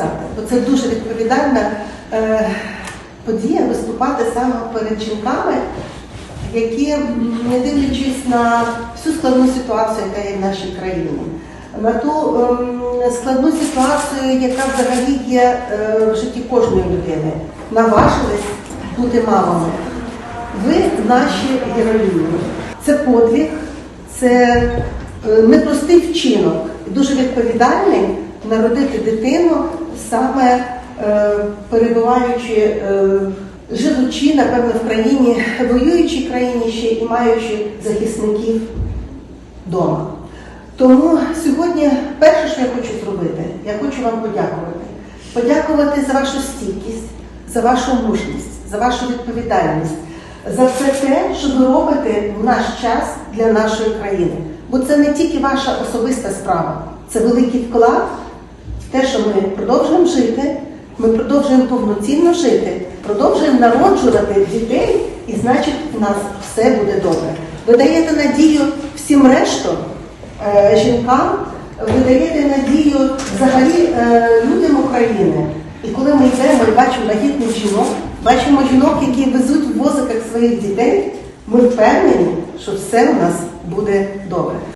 сказати, бо це дуже відповідальна е, подія виступати саме перед жінками, які, не дивлячись на всю складну ситуацію, яка є в нашій країні, на ту ем, складну ситуацію, яка взагалі є е, в житті кожної людини, наважились бути мамами. Ви наші героїні. Це подвиг, це е, непростий вчинок, дуже відповідальний народити дитину саме е, перебуваючи, е, живучи, напевно, в країні, воюючій країні ще і маючи захисників вдома. Тому сьогодні перше, що я хочу зробити, я хочу вам подякувати. Подякувати за вашу стійкість, за вашу мужність, за вашу відповідальність, за все те, що ви робите в наш час для нашої країни. Бо це не тільки ваша особиста справа, це великий вклад те, що ми продовжуємо жити, ми продовжуємо повноцінно жити, продовжуємо народжувати дітей, і значить в нас все буде добре. Ви даєте надію всім рештом е, жінкам, ви даєте надію взагалі е, людям України. І коли ми йдемо і бачимо вагітних жінок, бачимо жінок, які везуть в возиках своїх дітей, ми впевнені, що все у нас буде добре.